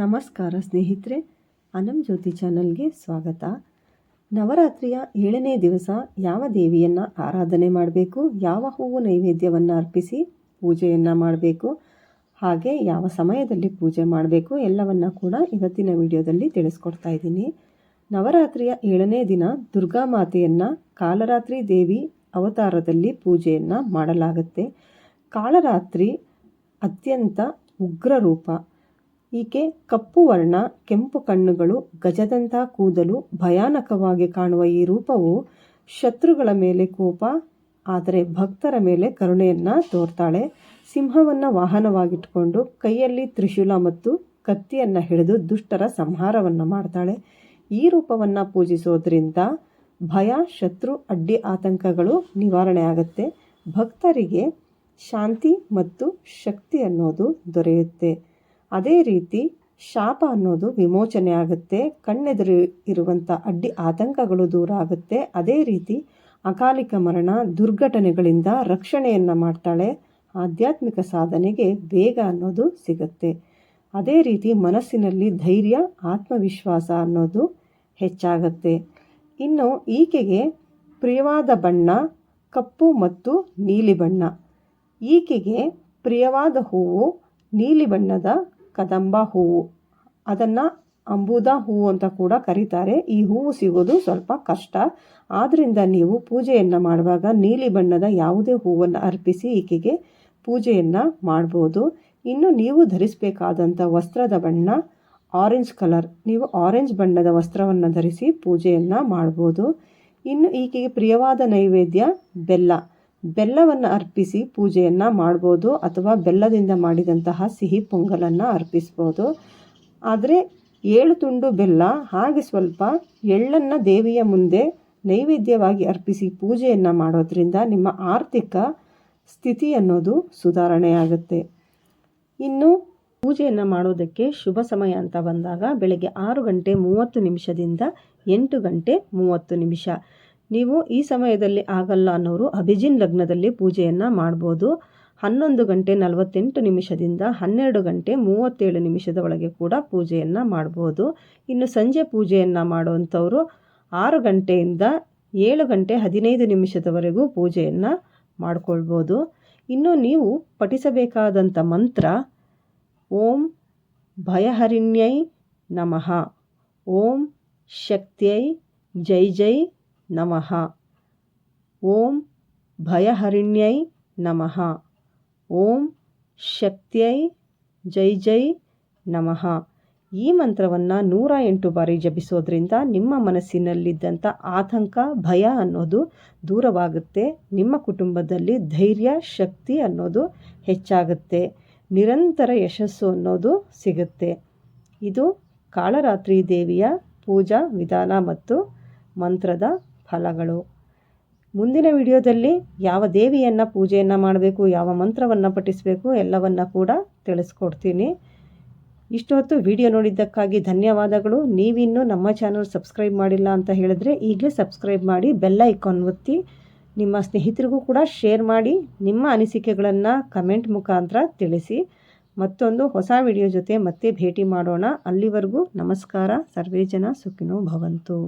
ನಮಸ್ಕಾರ ಸ್ನೇಹಿತರೆ, ಅನಂ ಜ್ಯೋತಿ ಚಾನಲ್ಗೆ ಸ್ವಾಗತ. ನವರಾತ್ರಿಯ ಏಳನೇ ದಿವಸ ಯಾವ ದೇವಿಯನ್ನು ಆರಾಧನೆ ಮಾಡಬೇಕು, ಯಾವ ಹೂವು ನೈವೇದ್ಯವನ್ನು ಅರ್ಪಿಸಿ ಪೂಜೆಯನ್ನು ಮಾಡಬೇಕು, ಹಾಗೆ ಯಾವ ಸಮಯದಲ್ಲಿ ಪೂಜೆ ಮಾಡಬೇಕು ಎಲ್ಲವನ್ನು ಕೂಡ ಇವತ್ತಿನ ವಿಡಿಯೋದಲ್ಲಿ ತಿಳಿಸ್ಕೊಡ್ತಾ ಇದ್ದೀನಿ. ನವರಾತ್ರಿಯ ಏಳನೇ ದಿನ ದುರ್ಗಾ ಮಾತೆಯನ್ನು ಕಾಲರಾತ್ರಿ ದೇವಿ ಅವತಾರದಲ್ಲಿ ಪೂಜೆಯನ್ನು ಮಾಡಲಾಗುತ್ತೆ. ಕಾಳರಾತ್ರಿ ಅತ್ಯಂತ ಉಗ್ರ ರೂಪ. ಈಕೆ ಕಪ್ಪು ವರ್ಣ, ಕೆಂಪು ಕಣ್ಣುಗಳು ಗಜದಂಥ ಕೂದಲು ಭಯಾನಕವಾಗಿ ಕಾಣುವ ಈ ರೂಪವು ಶತ್ರುಗಳ ಮೇಲೆ ಕೋಪ, ಆದರೆ ಭಕ್ತರ ಮೇಲೆ ಕರುಣೆಯನ್ನು ತೋರ್ತಾಳೆ. ಸಿಂಹವನ್ನು ವಾಹನವಾಗಿಟ್ಕೊಂಡು ಕೈಯಲ್ಲಿ ತ್ರಿಶೂಲ ಮತ್ತು ಕತ್ತಿಯನ್ನು ಹಿಡಿದು ದುಷ್ಟರ ಸಂಹಾರವನ್ನು ಮಾಡ್ತಾಳೆ. ಈ ರೂಪವನ್ನು ಪೂಜಿಸೋದ್ರಿಂದ ಭಯ, ಶತ್ರು, ಅಡ್ಡಿ ಆತಂಕಗಳು ನಿವಾರಣೆ ಆಗುತ್ತೆ. ಭಕ್ತರಿಗೆ ಶಾಂತಿ ಮತ್ತು ಶಕ್ತಿ ಅನ್ನೋದು ದೊರೆಯುತ್ತೆ. ಅದೇ ರೀತಿ ಶಾಪ ಅನ್ನೋದು ವಿಮೋಚನೆ ಆಗುತ್ತೆ, ಕಣ್ಣೆದುರು ಇರುವಂಥ ಅಡ್ಡಿ ಆತಂಕಗಳು ದೂರ ಆಗುತ್ತೆ. ಅದೇ ರೀತಿ ಅಕಾಲಿಕ ಮರಣ ದುರ್ಘಟನೆಗಳಿಂದ ರಕ್ಷಣೆಯನ್ನು ಮಾಡ್ತಾಳೆ. ಆಧ್ಯಾತ್ಮಿಕ ಸಾಧನೆಗೆ ವೇಗ ಅನ್ನೋದು ಸಿಗುತ್ತೆ. ಅದೇ ರೀತಿ ಮನಸ್ಸಿನಲ್ಲಿ ಧೈರ್ಯ, ಆತ್ಮವಿಶ್ವಾಸ ಅನ್ನೋದು ಹೆಚ್ಚಾಗತ್ತೆ. ಇನ್ನು ಈಕೆಗೆ ಪ್ರಿಯವಾದ ಬಣ್ಣ, ಕಪ್ಪು ಮತ್ತು ನೀಲಿ ಬಣ್ಣ. ಈಕೆಗೆ ಪ್ರಿಯವಾದ ಹೂವು ನೀಲಿ ಬಣ್ಣದ ಕದಂಬ ಹೂವು. ಅದನ್ನು ಅಂಬುದ ಹೂವು ಅಂತ ಕೂಡ ಕರೀತಾರೆ. ಈ ಹೂವು ಸಿಗೋದು ಸ್ವಲ್ಪ ಕಷ್ಟ. ಆದ್ದರಿಂದ ನೀವು ಪೂಜೆಯನ್ನು ಮಾಡುವಾಗ ನೀಲಿ ಬಣ್ಣದ ಯಾವುದೇ ಹೂವನ್ನು ಅರ್ಪಿಸಿ ಈಕೆಗೆ ಪೂಜೆಯನ್ನು ಮಾಡ್ಬೋದು. ಇನ್ನು ನೀವು ಧರಿಸಬೇಕಾದಂಥ ವಸ್ತ್ರದ ಬಣ್ಣ ಆರೆಂಜ್ ಕಲರ್ ನೀವು ಆರೆಂಜ್ ಬಣ್ಣದ ವಸ್ತ್ರವನ್ನು ಧರಿಸಿ ಪೂಜೆಯನ್ನು ಮಾಡ್ಬೋದು. ಇನ್ನು ಈಕೆಗೆ ಪ್ರಿಯವಾದ ನೈವೇದ್ಯ ಬೆಲ್ಲ. ಬೆಲ್ಲವನ್ನು ಅರ್ಪಿಸಿ ಪೂಜೆಯನ್ನು ಮಾಡ್ಬೋದು ಅಥವಾ ಬೆಲ್ಲದಿಂದ ಮಾಡಿದಂತಹ ಸಿಹಿ ಪೊಂಗಲನ್ನು ಅರ್ಪಿಸ್ಬೋದು. ಆದರೆ ಏಳು ತುಂಡು ಬೆಲ್ಲ, ಹಾಗೆ ಸ್ವಲ್ಪ ಎಳ್ಳನ್ನು ದೇವಿಯ ಮುಂದೆ ನೈವೇದ್ಯವಾಗಿ ಅರ್ಪಿಸಿ ಪೂಜೆಯನ್ನು ಮಾಡೋದ್ರಿಂದ ನಿಮ್ಮ ಆರ್ಥಿಕ ಸ್ಥಿತಿ ಅನ್ನೋದು ಸುಧಾರಣೆಯಾಗುತ್ತೆ. ಇನ್ನು ಪೂಜೆಯನ್ನು ಮಾಡೋದಕ್ಕೆ ಶುಭ ಸಮಯ ಅಂತ ಬಂದಾಗ ಬೆಳಗ್ಗೆ ಆರು ಗಂಟೆ ಮೂವತ್ತು ನಿಮಿಷದಿಂದ ಎಂಟು ಗಂಟೆ ಮೂವತ್ತು ನಿಮಿಷ. ನೀವು ಈ ಸಮಯದಲ್ಲಿ ಆಗಲ್ಲ ಅನ್ನೋರು ಅಭಿಜಿನ್ ಲಗ್ನದಲ್ಲಿ ಪೂಜೆಯನ್ನು ಮಾಡ್ಬೋದು. ಹನ್ನೊಂದು ಗಂಟೆ ನಲವತ್ತೆಂಟು ನಿಮಿಷದಿಂದ ಹನ್ನೆರಡು ಗಂಟೆ ಮೂವತ್ತೇಳು ನಿಮಿಷದ ಒಳಗೆ ಕೂಡ ಪೂಜೆಯನ್ನು ಮಾಡ್ಬೋದು. ಇನ್ನು ಸಂಜೆ ಪೂಜೆಯನ್ನು ಮಾಡುವಂಥವರು ಆರು ಗಂಟೆಯಿಂದ ಏಳು ಗಂಟೆ ಹದಿನೈದು ನಿಮಿಷದವರೆಗೂ ಪೂಜೆಯನ್ನು ಮಾಡಿಕೊಳ್ಬೋದು. ಇನ್ನು ನೀವು ಪಠಿಸಬೇಕಾದಂಥ ಮಂತ್ರ, ಓಂ ಭಯಹರಿಣ್ಯೈ ನಮಃ, ಓಂ ಶಕ್ತಿಯೈ ಜೈ ಜೈ ನಮಃ. ಓಂ ಭಯಹರಿಣ್ಯೈ ನಮಃ. ಓಂ ಶಕ್ತಿಯೈ ಜೈ ಜೈ ನಮಃ. ಈ ಮಂತ್ರವನ್ನು ನೂರ ಎಂಟು ಬಾರಿ ಜಪಿಸೋದ್ರಿಂದ ನಿಮ್ಮ ಮನಸ್ಸಿನಲ್ಲಿದ್ದಂಥ ಆತಂಕ, ಭಯ ಅನ್ನೋದು ದೂರವಾಗುತ್ತೆ. ನಿಮ್ಮ ಕುಟುಂಬದಲ್ಲಿ ಧೈರ್ಯ, ಶಕ್ತಿ ಅನ್ನೋದು ಹೆಚ್ಚಾಗುತ್ತೆ. ನಿರಂತರ ಯಶಸ್ಸು ಅನ್ನೋದು ಸಿಗುತ್ತೆ. ಇದು ಕಾಳರಾತ್ರಿ ದೇವಿಯ ಪೂಜಾ ವಿಧಾನ ಮತ್ತು ಮಂತ್ರದ ಫಲಗಳು. ಮುಂದಿನ ವಿಡಿಯೋದಲ್ಲಿ ಯಾವ ದೇವಿಯನ್ನು ಪೂಜೆಯನ್ನು ಮಾಡಬೇಕು, ಯಾವ ಮಂತ್ರವನ್ನು ಪಠಿಸಬೇಕು ಎಲ್ಲವನ್ನು ಕೂಡ ತಿಳಿಸ್ಕೊಡ್ತೀನಿ. ಇಷ್ಟೊತ್ತು ವಿಡಿಯೋ ನೋಡಿದ್ದಕ್ಕಾಗಿ ಧನ್ಯವಾದಗಳು. ನೀವಿನ್ನೂ ನಮ್ಮ ಚಾನಲ್ ಸಬ್ಸ್ಕ್ರೈಬ್ ಮಾಡಿಲ್ಲ ಅಂತ ಹೇಳಿದ್ರೆ ಈಗಲೇ ಸಬ್ಸ್ಕ್ರೈಬ್ ಮಾಡಿ ಬೆಲ್ಲ ಐಕಾನ್ ಒತ್ತಿ, ನಿಮ್ಮ ಸ್ನೇಹಿತರಿಗೂ ಕೂಡ ಶೇರ್ ಮಾಡಿ, ನಿಮ್ಮ ಅನಿಸಿಕೆಗಳನ್ನು ಕಮೆಂಟ್ ಮುಖಾಂತರ ತಿಳಿಸಿ. ಮತ್ತೊಂದು ಹೊಸ ವಿಡಿಯೋ ಜೊತೆ ಮತ್ತೆ ಭೇಟಿ ಮಾಡೋಣ. ಅಲ್ಲಿವರೆಗೂ ನಮಸ್ಕಾರ. ಸರ್ವೇ ಜನ ಸುಖಿನೋ ಭವಂತು.